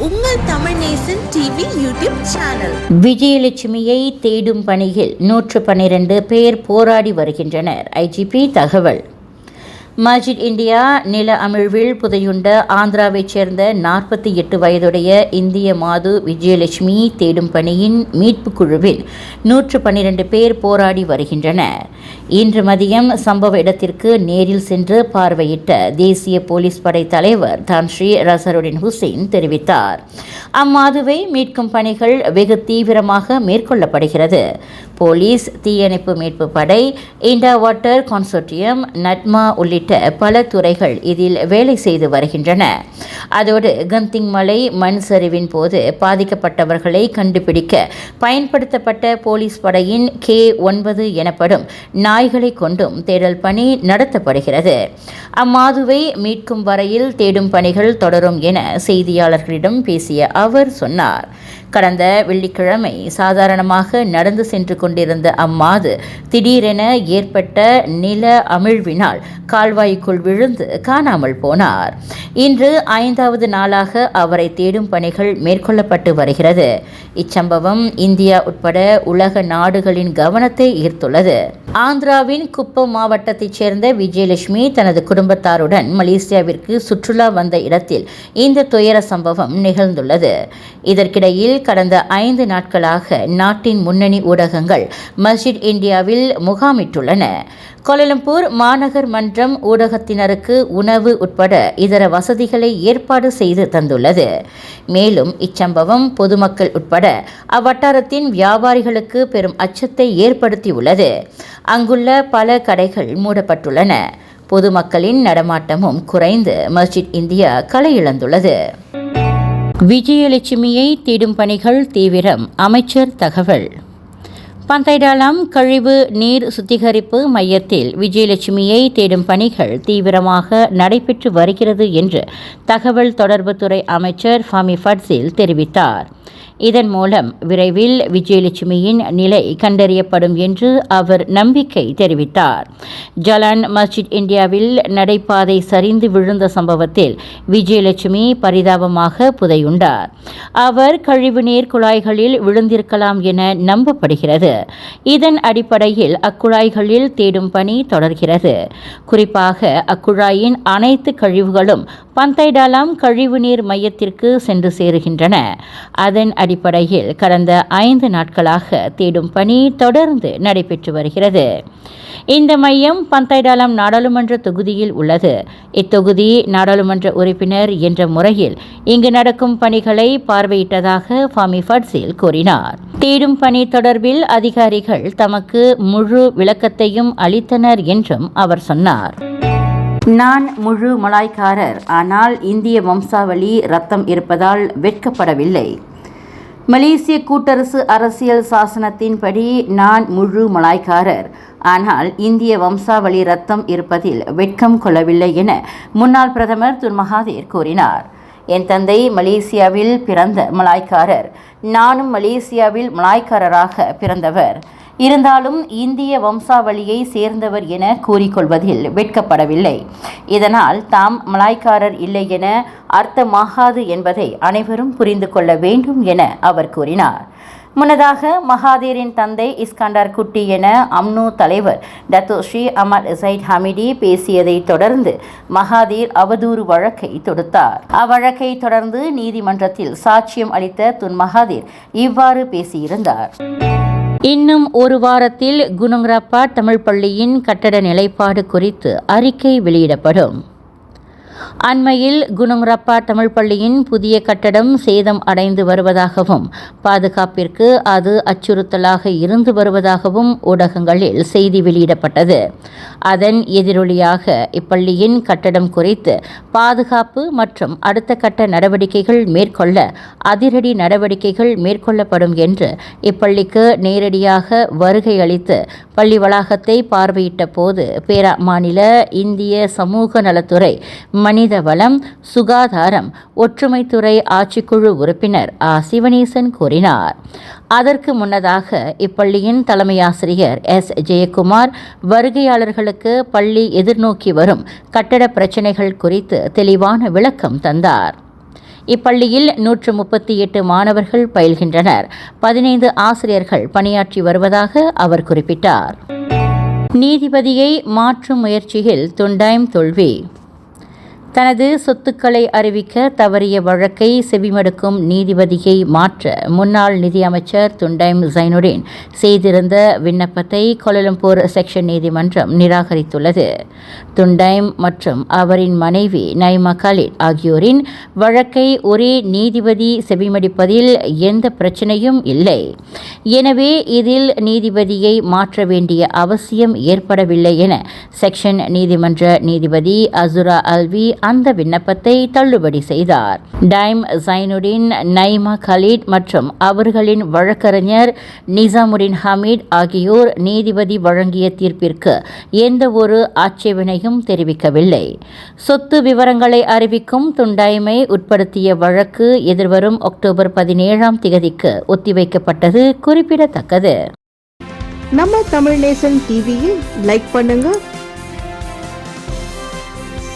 உங்கள் Tamil Nesan TV YouTube channel. விஜயலட்சுமியை தேடும் பணியில் நூற்று பன்னிரண்டு பேர் போராடி வருகின்றனர். ஐஜிபி தகவல். மஜித் இந்தியா நில அமிழ்வில் புதையுண்ட ஆந்திராவைச் சேர்ந்த நாற்பத்தி எட்டு வயதுடைய இந்திய மாது விஜயலட்சுமி தேடும் பணியின் மீட்புக் குழுவில் நூற்று பன்னிரண்டு பேர் போராடி வருகின்றனர். இன்று மதியம் சம்பவ இடத்திற்கு நேரில் சென்று பார்வையிட்ட தேசிய போலீஸ் படை தலைவர் தான் ஸ்ரீ ரசருடின் ஹுசைன் தெரிவித்தார். அம்மாதுவை மீட்கும் பணிகள் வெகு தீவிரமாக மேற்கொள்ளப்படுகிறது. போலீஸ் தீயணைப்பு மீட்பு படை இண்டா வாட்டர் கான்சோர்டியம் நட்மா உள்ளிட்ட பல துறைகள் இதில் வேலை செய்து வருகின்றன. அதோடு கந்திங் மலை மண் சரிவின் போது பாதிக்கப்பட்டவர்களை கண்டுபிடிக்க பயன்படுத்தப்பட்ட போலீஸ் படையின் கே ஒன்பது எனப்படும் நாய்களை கொண்டும் தேடல் பணி நடத்தப்படுகிறது. அம்மாதுவை மீட்கும் வரையில் தேடும் பணிகள் தொடரும் என செய்தியாளர்களிடம் பேசிய அவர் சொன்னார். கடந்த வெள்ளிக்கிழமை சாதாரணமாக நடந்து சென்று கொண்டிருந்த அம்மாது திடீரென ஏற்பட்ட நில அமிழ்வினால் கால்வாய்க்குள் விழுந்து காணாமல் போனார். இன்று ஐந்தாவது நாளாக அவரை தேடும் பணிகள் மேற்கொள்ளப்பட்டு வருகிறது. இச்சம்பவம் இந்தியா உட்பட உலக நாடுகளின் கவனத்தை ஈர்த்துள்ளது. ஆந்திராவின் குப்பம் மாவட்டத்தைச் சேர்ந்த விஜயலட்சுமி தனது குடும்பத்தாருடன் மலேசியாவிற்கு சுற்றுலா வந்த இடத்தில் இந்த துயர சம்பவம் நிகழ்ந்துள்ளது. இதற்கிடையில் கடந்த ஐந்து நாட்களாக நாட்டின் முன்னணி ஊடகங்கள் மஸ்ஜித் இந்தியாவில் முகாமிட்டுள்ளன. கோலாலம்பூர் மாநகர் மன்றம் ஊடகத்தினருக்கு உணவு உட்பட இதர வசதிகளை ஏற்பாடு செய்து தந்துள்ளது. மேலும் இச்சம்பவம் பொதுமக்கள் உட்பட அவ்வட்டாரத்தின் வியாபாரிகளுக்கு பெரும் அச்சத்தை ஏற்படுத்தியுள்ளது. அங்குள்ள பல கடைகள் மூடப்பட்டுள்ளன. பொதுமக்களின் நடமாட்டமும் குறைந்து மஸ்ஜித் இந்தியா கலை இழந்துள்ளது விஜயலட்சுமியை தேடும் பணிகள் தீவிரம். அமைச்சர் தகவல். பந்தைடாலம் கழிவு நீர் சுத்திகரிப்பு மையத்தில் விஜயலட்சுமியை தேடும் பணிகள் தீவிரமாக நடைபெற்று வருகிறது என்று தகவல் தொடர்புத்துறை அமைச்சர் ஃபமி ஃபட்சில் தெரிவித்தார். இதன் மூலம் விரைவில் விஜயலட்சுமியின் நிலை கண்டறியப்படும் என்று அவர் நம்பிக்கை தெரிவித்தார். ஜலான் மஸ்ஜித் இந்தியாவில் நடைபாதை சரிந்து விழுந்த சம்பவத்தில் விஜயலட்சுமி பரிதாபமாக புதையுண்டார். அவர் கழிவுநீர் குழாய்களில் விழுந்திருக்கலாம் என நம்பப்படுகிறது. இதன் அடிப்படையில் அக்குழாய்களில் தேடும் பணி தொடர்கிறது. குறிப்பாக அக்குழாயின் அனைத்து கழிவுகளும் பந்தைடாலாம் கழிவுநீர் மையத்திற்கு சென்று சேருகின்றன. அதன் அடிப்படையில் கடந்த ஐந்து நாட்களாக தேடும் பணி தொடர்ந்து நடைபெற்று வருகிறது. இந்த மையம் பந்தைடாலம் நாடாளுமன்ற தொகுதியில் உள்ளது. இத்தொகுதி நாடாளுமன்ற உறுப்பினர் என்ற முறையில் இங்கு நடக்கும் பணிகளை பார்வையிட்டதாக ஃபாமி ஃபட்ஸில் கூறினார். தேடும் பணி தொடர்பில் அதிகாரிகள் தமக்கு முழு விளக்கத்தையும் அளித்தனர் என்றும் அவர் சொன்னார். நான் முழு மலாய்க்காரர். ஆனால் இந்திய வம்சாவளி ரத்தம் இருப்பதால் வெட்கப்படவில்லை. மலேசிய கூட்டரசு அரசியல் சாசனத்தின்படி நான் முழு மலாய்க்காரர். ஆனால் இந்திய வம்சாவளி ரத்தம் இருப்பதில் வெட்கம் கொள்ளவில்லை என முன்னாள் பிரதமர் துன்மகாதேர் கூறினார். என் தந்தை மலேசியாவில் பிறந்த மலாய்க்காரர். நானும் மலேசியாவில் மலாய்க்காரராக பிறந்தவர். இருந்தாலும் இந்திய வம்சாவளியை சேர்ந்தவர் என கூறிக்கொள்வதில் வெட்கப்படவில்லை. இதனால் தாம் மலாய்க்காரர் இல்லை என அர்த்தமாகாது என்பதை அனைவரும் புரிந்து கொள்ள வேண்டும் என அவர் கூறினார். முன்னதாக மகாதீரின் தந்தை இஸ்கண்டார் குட்டி என அம்னு தலைவர் Datuk Seri Ahmad Zahid Hamidi பேசியதை தொடர்ந்து மகாதீர் அவதூறு வழக்கை தொடுத்தார். அவ்வழக்கை தொடர்ந்து நீதிமன்றத்தில் சாட்சியம் அளித்த துன் மகாதீர் இவ்வாறு பேசியிருந்தார். இன்னும் ஒரு வாரத்தில் குணுங்ரப்பா தமிழ் பள்ளியின் கட்டட நிலைப்பாடு குறித்து அறிக்கை வெளியிடப்படும். அண்மையில் குணுங்ரப்பா தமிழ் பள்ளியின் புதிய கட்டடம் சேதம் அடைந்து வருவதாகவும் பாதுகாப்பிற்கு அது அச்சுறுத்தலாக இருந்து வருவதாகவும் ஊடகங்களில் செய்தி வெளியிடப்பட்டது. அதன் எதிரொலியாக இப்பள்ளியின் கட்டடம் குறித்து பாதுகாப்பு மற்றும் அடுத்த கட்ட நடவடிக்கைகள் மேற்கொள்ள அதிரடி நடவடிக்கைகள் மேற்கொள்ளப்படும் என்று இப்பள்ளிக்கு நேரடியாக வருகை அளித்து பள்ளி வளாகத்தை பார்வையிட்ட போது பேரா மாநில இந்திய சமூக நலத்துறை மனித வளம் சுகாதாரம் ஒற்றுமைத்துறை ஆட்சிக்குழு உறுப்பினர் ஆ. சிவனேசன் கூறினார். அதற்கு முன்னதாக இப்பள்ளியின் தலைமையாசிரியர் எஸ். ஜெயக்குமார் வருகையாளர்களுக்கு பள்ளி எதிர்நோக்கி வரும் கட்டட பிரச்சினைகள் குறித்து தெளிவான விளக்கம் தந்தார். இப்பள்ளியில் நூற்று முப்பத்தி எட்டு மாணவர்கள் பயில்கின்றனர். பதினைந்து ஆசிரியர்கள் பணியாற்றி வருவதாக அவர் குறிப்பிட்டார். நீதிபதியை மாற்றும் முயற்சியில் துண்டாயம் தோல்வி. தனது சொத்துக்களை அறிவிக்க தவறிய வழக்கை செவிமடுக்கும் நீதிபதியை மாற்ற முன்னாள் நிதியமைச்சர் துண்டைம் ஜைனுடீன் செய்திருந்த விண்ணப்பத்தை கோலலம்பூர் செக்ஷன் நீதிமன்றம் நிராகரித்துள்ளது. துண்டைம் மற்றும் அவரின் மனைவி நைமா கலீட் ஆகியோரின் வழக்கை ஒரே நீதிபதி செவிமடிப்பதில் எந்த பிரச்சனையும் இல்லை. எனவே இதில் நீதிபதியை மாற்ற வேண்டிய அவசியம் ஏற்படவில்லை என செக்ஷன் நீதிமன்ற நீதிபதி அசுரா அல்வி அந்த விண்ணப்பத்தை தள்ளுபடி செய்தார். டைம் சைனுடின் நைமா கலீட் மற்றும் அவர்களின் வழக்கறிஞர் நிசாமுடின் ஹமீட் ஆகியோர் நீதிபதி வழங்கிய தீர்ப்பிற்கு எந்த ஒரு ஆட்சேபனையும் தெரிவிக்கவில்லை. சொத்து விவரங்களை அறிவிக்கும் துண்டாய்மை உட்படுத்திய வழக்கு எதிர்வரும் அக்டோபர் பதினேழாம் திகதிக்கு ஒத்திவைக்கப்பட்டது குறிப்பிடத்தக்கது. நம்ம தமிழ் நேசன் டிவியில் லைக் பண்ணுங்க